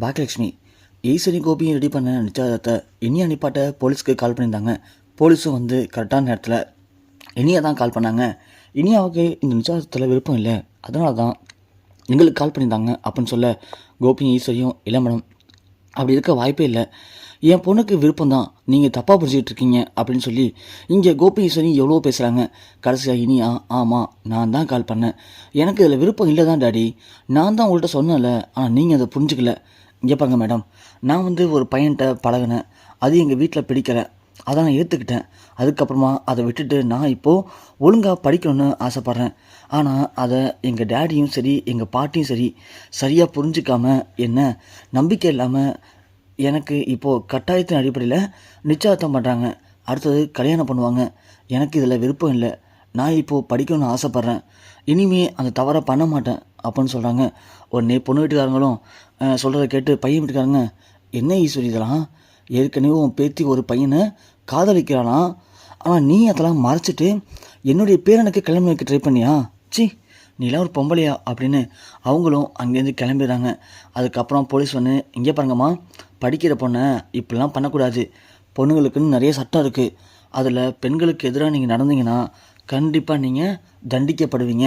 Baakiyalakshmi Eswari கோபியும் ready பண்ண நிச்சயதார்த்தத்தை இனியா நிப்பாட்ட போலீஸ்க்கு கால் பண்ணியிருந்தாங்க. போலீஸும் வந்து கரெக்டான நேரத்தில் இனியா தான் கால் பண்ணாங்க. இனியாவுக்கு இந்த நிச்சயதார்த்தத்தில் விருப்பம் இல்லை. அதனால தான் எங்களுக்கு கால் பண்ணியிருந்தாங்க அப்படின்னு சொல்ல கோபியும் ஈஸ்வரியும் இல்லை மேடம் அப்படி இருக்க வாய்ப்பே இல்லை. என் பொண்ணுக்கு விருப்பம் தான் நீங்கள் தப்பாக புரிஞ்சுக்கிட்டு இருக்கீங்க அப்படின்னு சொல்லி இங்கே கோபி ஈஸ்வரி எவ்வளோ பேசுகிறாங்க கடைசியாக இனியா ஆமாம் நான் தான் கால் பண்ணேன். எனக்கு இதில் விருப்பம் இல்லை தான் டாடி. நான் தான் உங்கள்கிட்ட சொன்னேன்ல ஆனால் நீங்கள் அதை புரிஞ்சுக்கல. இங்கே பாருங்க மேடம் நான் வந்து ஒரு பையன்கிட்ட பழகினேன். அது எங்கள் வீட்டில் பிடிக்கல. அதை நான் ஏற்றுக்கிட்டேன் அதுக்கப்புறமா அதை விட்டுட்டு நான் இப்போது ஒழுங்காக படிக்கணும்னு ஆசைப்பட்றேன். ஆனால் அதை எங்கள் டேடியும் சரி எங்கள் பாட்டியும் சரி சரியாக புரிஞ்சிக்காமல் என்ன நம்பிக்கை இல்லாமல் எனக்கு இப்போது கட்டாயத்தின் அடிப்படையில் நிச்சயதார்த்தம் பண்ணுறாங்க அடுத்தது கல்யாணம் பண்ணுவாங்க. எனக்கு இதில் விருப்பம் இல்லை. நான் இப்போது படிக்கணும்னு ஆசைப்பட்றேன். இனிமே அந்த தவறை பண்ண மாட்டேன் அப்படின்னு சொல்கிறாங்க உடனே பொண்ணு வீட்டுக்காரங்களும் சொல்கிறத கேட்டு பையன் வீட்டுக்காரங்க என்ன ஈஸ்வரி இதெல்லாம்? ஏற்கனவே உன் பேத்தி ஒரு பையனை காதலிக்கிறானா? ஆனால் நீ அதெல்லாம் மறைச்சிட்டு என்னுடைய பேரனுக்கு கல்யாணம் வைக்க ட்ரை பண்ணியா? சி நீலாம் ஒரு பொம்பளையா அப்படின்னு அவங்களும் அங்கேருந்து கிளம்பிடுறாங்க. அதுக்கப்புறம் போலீஸ் வந்து இங்கே பாருங்கம்மா படிக்கிற பொண்ணை இப்படிலாம் பண்ணக்கூடாது. பொண்ணுங்களுக்குன்னு நிறைய சட்டம் இருக்குது அதில் பெண்களுக்கு எதிராக நீங்கள் நடந்தீங்கன்னா கண்டிப்பாக நீங்கள் தண்டிக்கப்படுவீங்க.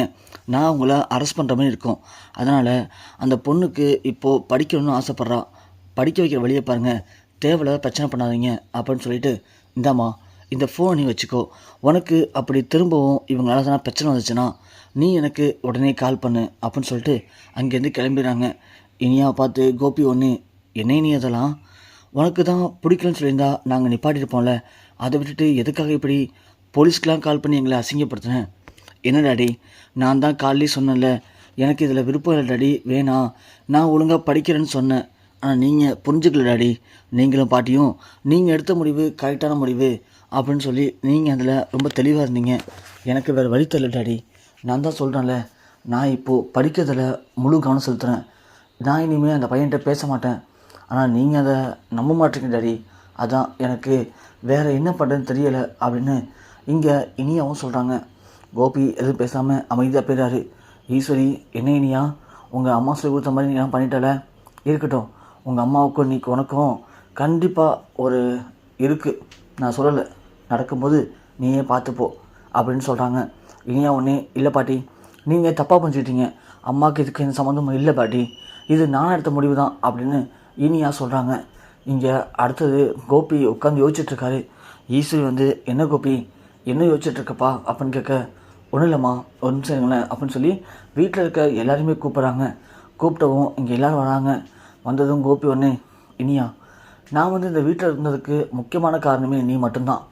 நான் உங்களை அரெஸ்ட் பண்ணுற மாதிரி இருக்கும். அதனால் அந்த பொண்ணுக்கு இப்போது படிக்கணும்னு ஆசைப்பட்றா. படிக்க வைக்கிற வழியை பாருங்கள் தேவையில்லாத பிரச்சனை பண்ணாதீங்க. அப்படின்னு சொல்லிட்டு இந்தாம்மா இந்த ஃபோன் நீ வச்சுக்கோ. உனக்கு அப்படி திரும்பவும் இவங்களால தான் பிரச்சனை வந்துச்சுன்னா நீ எனக்கு உடனே கால் பண்ணு அப்படின்னு சொல்லிட்டு அங்கேருந்து கிளம்பிடுறாங்க. இனியா பார்த்து கோபி ஒன்று என்ன நீ அதெல்லாம்? உனக்கு தான் பிடிக்கலன்னு சொல்லியிருந்தா நாங்கள் நிப்பாட்டிருப்போம்ல அதை விட்டுட்டு எதுக்காக இப்படி போலீஸ்க்கெலாம் கால் பண்ணி எங்களை அசிங்கப்படுத்தினேன் என்ன டாடி? நான் தான் காலையிலே சொன்னேன்ல எனக்கு இதில் விருப்பம் இல்லை டாடி வேணாம் நான் ஒழுங்காக படிக்கிறேன்னு சொன்னேன். ஆனால் நீங்கள் புரிஞ்சுக்கல டாடி. நீங்களும் பாட்டியும் நீங்கள் எடுத்த முடிவு கரெக்டான முடிவு. அப்படின்னு சொல்லி நீங்கள் அதில் ரொம்ப தெளிவாக இருந்தீங்க. எனக்கு வேறு வழி தெரியல டாடி. நான் தான் சொல்கிறேன்ல நான் இப்போது படிக்கிறதில் முழு கவனம் செலுத்துகிறேன் நான் இனிமேல் அந்த பையன்கிட்ட பேச மாட்டேன். ஆனால் நீங்கள் அதை நம்ப மாட்டீங்க டாடி. அதான் எனக்கு வேறு என்ன பண்ணுறதுன்னு தெரியலை அப்படின்னு இங்கே இனியாவும் சொல்கிறாங்க கோபி எதுவும் பேசாமல் அமைதியாக போயிடாரு ஈஸ்வரி என்ன இனியா? உங்கள் அம்மா சொல்லி கொடுத்த மாதிரி நீ எல்லாம் இருக்கட்டும். உங்கள் அம்மாவுக்கும் நீ உனக்கும் கண்டிப்பாக ஒரு இருக்குது நான் சொல்லலை. நடக்கும்போது நீயே பார்த்துப்போ அப்படின்னு சொல்கிறாங்க இனியா ஒன்றே இல்லை பாட்டி நீங்கள் தப்பாக புரிஞ்சுக்கிட்டீங்க. அம்மாவுக்கு இதுக்கு எந்த சம்மந்தமும் இல்லை பாட்டி. இது நான் எடுத்த முடிவு தான் அப்படின்னு இனியா சொல்கிறாங்க இங்கே அடுத்தது கோபி உட்காந்து யோசிச்சுட்ருக்காரு ஈஸ்வரி வந்து என்ன கோபி? என்ன யோசிச்சுட்ருக்கப்பா அப்படின்னு கேட்க ஒன்றும் இல்லைம்மா ஒரு நிமிஷம் இருங்களேன் அப்படின்னு சொல்லி வீட்டில் இருக்க எல்லாருமே கூப்பிட்றாங்க. கூப்பிட்டவும் இங்கே எல்லோரும் வராங்க. வந்ததும் கோபி ஒன்று இனியா நான் வந்து இந்த வீட்டில் இருந்ததுக்கு முக்கியமான காரணமே நீ மட்டும்தான்.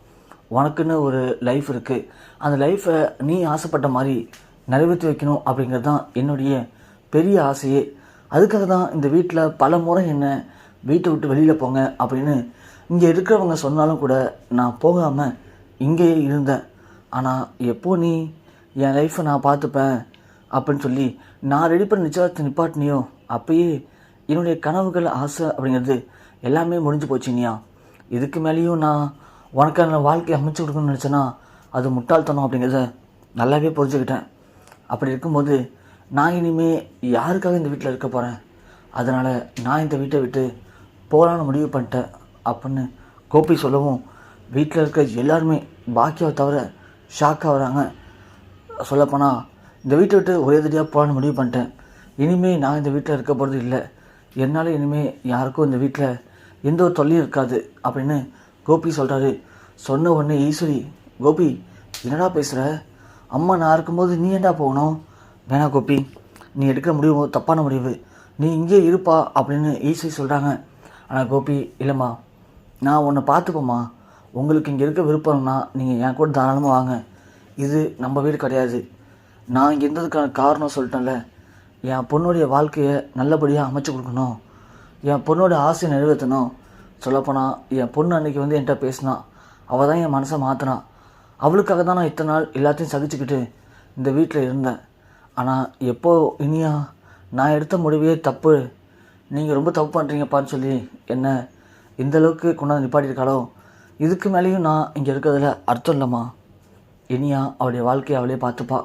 உனக்குன்னு ஒரு லைஃப் இருக்குது அந்த லைஃப்பை நீ ஆசைப்பட்ட மாதிரி நிறைவேற்றி வைக்கணும் அப்படிங்கிறது தான் என்னுடைய பெரிய ஆசையே. அதுக்காக தான் இந்த வீட்டில் பல முறை என்ன வீட்டை விட்டு வெளியில் போங்க அப்படின்னு இங்கே இருக்கிறவங்க சொன்னாலும் கூட நான் போகாமல் இங்கேயே இருந்தேன். ஆனால் எப்போ நீ என் லைஃப்பை நான் பார்த்துப்பேன் அப்படின்னு சொல்லி நான் ரெடி பண்ண நிச்சயத்தை நிப்பாட்டினியோ அப்பயே என்னுடைய கனவுகள் ஆசை அப்படிங்கிறது எல்லாமே முடிஞ்சு போச்சுனியா இதுக்கு மேலேயும் நான் உனக்கான வாழ்க்கையை அமைச்சு கொடுக்கணும்னு நினச்சேன்னா அது முட்டாள்தனம் அப்படிங்கிறத நல்லாவே புரிஞ்சுக்கிட்டேன். அப்படி இருக்கும்போது நான் இனிமேல் யாருக்காக இந்த வீட்டில் இருக்க போகிறேன் அதனால் நான் இந்த வீட்டை விட்டு போகலான்னு முடிவு பண்ணிட்டேன் அப்படின்னு கோபி சொல்லவும் வீட்டில் இருக்க எல்லாருமே பாக்கியாவை தவிர ஷாக் வராங்க. சொல்லப்போனால் இந்த வீட்டை விட்டு ஒரே தடியாக போகலான்னு முடிவு பண்ணிட்டேன். இனிமேல் நான் இந்த வீட்டில் இருக்க போகிறது இல்லை. என்னால் இனிமேல் யாருக்கும் இந்த வீட்டில் எந்த ஒரு தொல்லையும் இருக்காது அப்படின்னு கோபி சொல்கிறாரு சொன்ன உடனே ஈஸ்வரி கோபி என்னடா பேசுகிற அம்மா நான் இருக்கும்போது நீ என்ன போகணும்? வேணா கோபி நீ எடுக்கிற முடிவு தப்பான முடிவு. நீ இங்கே இருப்பா அப்படின்னு ஈஸ்வரி சொல்கிறாங்க ஆனால் கோபி இல்லைம்மா நான் உன்னை பார்த்துப்போம்மா. உங்களுக்கு இங்கே இருக்க விருப்பம்னா நீங்கள் என் கூட தாராளமாக வாங்க. இது நம்ம வீடு கிடையாது. நான் இங்கே இருந்ததுக்கான காரணம் சொல்லிட்டேன்ல. என் பொண்ணுடைய வாழ்க்கையை நல்லபடியாக அமைச்சு கொடுக்கணும். என் பொண்ணோட ஆசையை நிறைவேற்றணும். சொல்லப்போனால் என் பொண்ணு அன்னைக்கு வந்து என்கிட்ட பேசினா அவள் தான் என் மனசை மாற்றினான் அவளுக்காக தான் நான் இத்தனை நாள் எல்லாத்தையும் சகிச்சுக்கிட்டு இந்த வீட்டில் இருந்தேன். ஆனால் எப்போ இனியா நான் எடுத்த முடிவே தப்பு. நீங்கள் ரொம்ப தப்பு பண்ணுறீங்கப்பான்னு சொல்லி என்ன இந்த அளவுக்கு கொண்டாந்து நிப்பாட்டியிருக்காளோ இதுக்கு மேலேயும் நான் இங்கே இருக்கிறதுல அர்த்தம் இல்லைம்மா. இனியா அவளுடைய வாழ்க்கையை அவளே பார்த்துப்பா.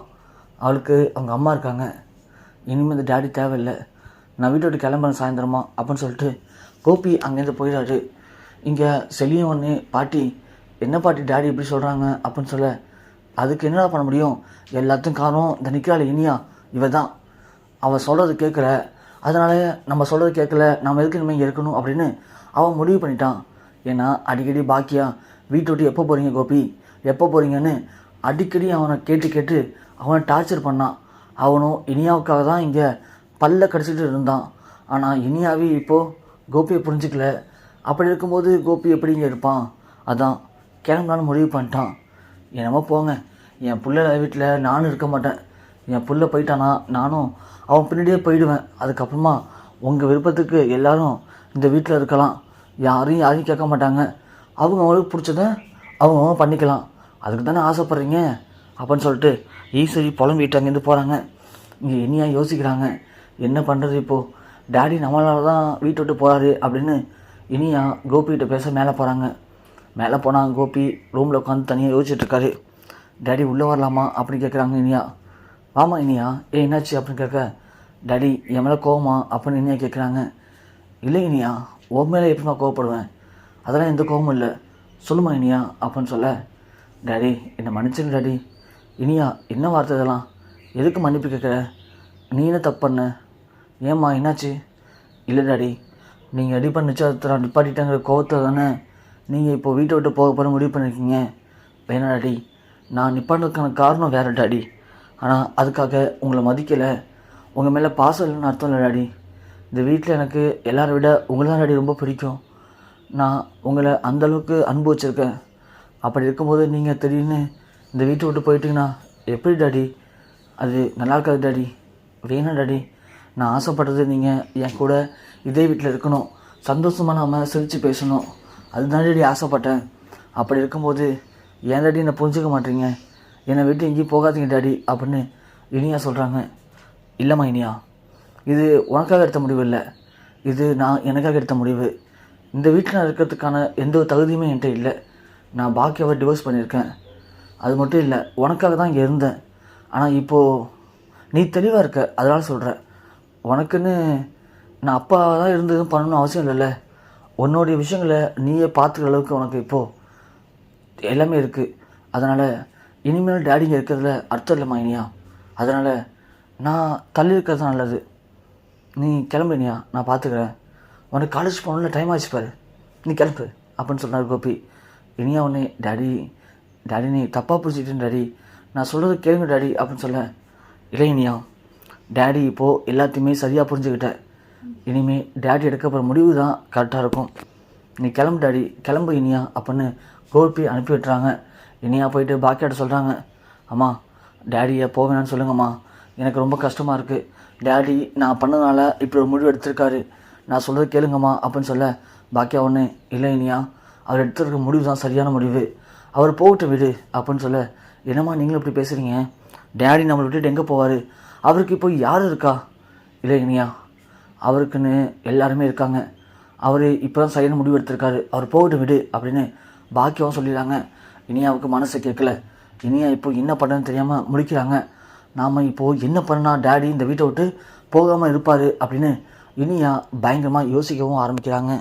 அவளுக்கு அவங்க அம்மா இருக்காங்க. இனிமேல் இந்த டேடி தேவையில்லை. நான் வீட்டை விட்டு கிளம்புறேன் சாயந்தரமா அப்படின்னு சொல்லிட்டு கோபி அங்கேருந்து போயிடாரு இங்கே செலியும் ஒன்று பாட்டி என்ன பாட்டி டாடி இப்படி சொல்கிறாங்க அப்படின்னு சொல்ல அதுக்கு என்னடா பண்ண முடியும்? எல்லாத்தையும் காரணம் இந்த நிற்கிறாள் இனியா. இவ தான் அவள் சொல்கிறது கேட்கல அதனால நம்ம சொல்கிறது கேட்கல நம்ம எதுக்கு இனிமேல் இருக்கணும் அப்படின்னு அவன் முடிவு பண்ணிட்டான். ஏன்னா அடிக்கடி பாக்கியா வீட்டை விட்டு எப்போ போகிறீங்க கோபி? எப்போ போகிறீங்கன்னு அடிக்கடி அவனை கேட்டு கேட்டு அவனை டார்ச்சர் பண்ணான். அவனும் இனியாவுக்காக தான் இங்கே பல்ல கடிச்சிட்டு இருந்தான். ஆனால் இனியாவே இப்போது கோபியை புரிஞ்சிக்கல. அப்படி இருக்கும்போது கோபி எப்படி இங்கே இருப்பான்? அதான் கிளம்பலான்னு முடிவு பண்ணிட்டான். என்னமோ போங்க. என் பிள்ளை வீட்டில் நானும் இருக்க மாட்டேன். என் புள்ள போயிட்டானா? நானும் அவன் பின்னாடியே போயிடுவேன். அதுக்கப்புறமா உங்கள் விருப்பத்துக்கு எல்லாரும் இந்த வீட்டில் இருக்கலாம். யாரையும் யாரையும் கேட்க மாட்டாங்க. அவங்க அவங்களுக்கு பிடிச்சத அவங்க அவங்க பண்ணிக்கலாம். அதுக்கு தானே ஆசைப்பட்றீங்க? அப்படின்னு சொல்லிட்டு ஈஸ்வரி புலம்பிட்டு அங்கேருந்து போகிறாங்க இங்கே இனியாக யோசிக்கிறாங்க. என்ன பண்ணுறது இப்போது டேடி நம்மளால தான் வீட்டை விட்டு போகிறாரு அப்படின்னு இனியா கோபிகிட்ட பேச மேலே போகிறாங்க மேலே போனால் கோபி ரூமில் உட்காந்து தனியாக யோசிச்சுட்ருக்காரு டேடி உள்ளே வரலாமா அப்படின்னு கேட்குறாங்க இனியா. வாமா இனியா ஏ என்னாச்சு அப்படின்னு கேட்க டேடி என் மேலே கோவமா அப்படின்னு இனியா கேட்குறாங்க இல்லை இனியா உன் மேலே எப்படிமா கோவப்படுவேன். அதெல்லாம் எந்த கோவமும் இல்லை. சொல்லுமா இனியா அப்படின்னு சொல்ல டேடி என்னை மன்னிச்சிரு டேடி. இனியா என்ன வார்த்தை இதெல்லாம்? எதுக்கு மன்னிப்பு கேட்குற நீ என்ன தப்பு பண்ண? ஏம்மா என்னாச்சு? இல்லை டாடி நீங்கள் ரெடி பண்ண நிச்சயத்தில் நிப்பாட்டிட்டாங்கிற கோவத்தை தானே நீங்கள் இப்போ வீட்டை விட்டு போக போகிற முடிவு பண்ணியிருக்கீங்க வேணாம் டாடி நான் நிப்பாட்டுறதுக்கான காரணம் வேறு டாடி. ஆனால் அதுக்காக உங்களை மதிக்கலை. உங்கள் மேலே பாசம் இல்லைன்னு அர்த்தம் இல்லை டாடி. இந்த வீட்டில் எனக்கு எல்லாரை விட உங்களை தான் டாடி ரொம்ப பிடிக்கும். நான் உங்களை அந்தளவுக்கு அனுபவிச்சிருக்கேன். அப்படி இருக்கும்போது நீங்கள் திடீர்னு இந்த வீட்டை விட்டு போயிட்டீங்கன்னா எப்படி டாடி? அது நல்லா இருக்காது டாடி. வேணாம் டாடி நான் ஆசைப்பட்டது நீங்கள் என் கூட இதே வீட்டில் இருக்கணும். சந்தோஷமாக நாம சிரித்து பேசணும். அதுதான் ஆசைப்பட்டேன். அப்படி இருக்கும்போது ஏன் டாடி என்னை புரிஞ்சுக்க மாட்டீங்க? என்னை விட்டு எங்கேயும் போகாதீங்க டாடி அப்படின்னு இனியா சொல்கிறாங்க இல்லைம்மா இனியா இது உனக்காக எடுத்த முடிவு இல்லை. இது நான் எனக்காக எடுத்த முடிவு. இந்த வீட்டில் நான் இருக்கிறதுக்கான எந்த ஒரு தகுதியுமே என்கிட்ட இல்லை. நான் பாக்கியாவை டிவோர்ஸ் பண்ணியிருக்கேன். அது மட்டும் இல்லை உனக்காக தான் இங்கே இருந்தேன். ஆனால் இப்போது நீ தெளிவாக இருக்க அதனால் சொல்கிறேன் உனக்குன்னு நான் அப்பா தான் இருந்து எதுவும் பண்ணணும்னு அவசியம் இல்லைல்ல. உன்னுடைய விஷயங்களை நீயே பார்த்துக்கிற அளவுக்கு உனக்கு இப்போது எல்லாமே இருக்குது அதனால் இனிமேல் டேடிங்க இருக்கிறதுல அர்த்தம் இல்லைம்மா இனியா. அதனால் நான் தள்ளி இருக்கிறது தான் நல்லது. நீ கிளம்புனியா நான் பார்த்துக்கிறேன். உனக்கு காலேஜ் போகணும்ல டைம் ஆச்சு பாரு. நீ கிளம்பு அப்படின்னு சொன்னார் கோபி. இனியா உடனே டேடி டேடி நீ தப்பாக பிடிச்சிட்டேன் டேடி. நான் சொல்கிறது கேளுங்க டேடி அப்படின்னு சொல்ல இல்லை இனியா டேடி இப்போது எல்லாத்தையுமே சரியாக புரிஞ்சுக்கிட்டேன் இனிமேல் டேடி எடுக்க போகிற முடிவு தான் கரெக்டாக இருக்கும். நீ கிளம்பு டாடி கிளம்பு இனியா அப்படின்னு கோபி அனுப்பி விட்டுறாங்க. இனியா போயிட்டு பாக்கியாட்ட சொல்கிறாங்க அம்மா டேடியை போவேணான்னு சொல்லுங்கம்மா. எனக்கு ரொம்ப கஷ்டமாக இருக்குது டேடி நான் பண்ணதுனால இப்படி ஒரு முடிவு எடுத்திருக்காரு. நான் சொல்கிறது கேளுங்கம்மா அப்படின்னு சொல்ல பாக்கியா ஒன்று இல்லை இனியா. அவர் எடுத்திருக்க முடிவு தான் சரியான முடிவு. அவர் போகட்டும் விடு அப்படின்னு சொல்ல என்னம்மா நீங்களும் இப்படி பேசுகிறீங்க டேடி நம்மளை விட்டுட்டு எங்கே போவார்? அவருக்கு இப்போ யார் இருக்கா? இல்லை இனியா. அவருக்குன்னு எல்லாருமே இருக்காங்க. அவர் இப்போ தான் சரியான முடிவு எடுத்திருக்காரு. அவர் போகட்டும் விடு அப்படின்னு பாக்கியம் சொல்லிடுறாங்க. இனியாவுக்கு மனசு கேட்கல. இனியா இப்போ என்ன பண்ணுறதுன்னு தெரியாமல் முடிக்கிறாங்க நாம் இப்போது என்ன பண்ணா டேடி இந்த வீட்டை விட்டு போகாமல் இருப்பார் அப்படின்னு இனியா பயங்கரமாக யோசிக்கவும் ஆரம்பிக்கிறாங்க.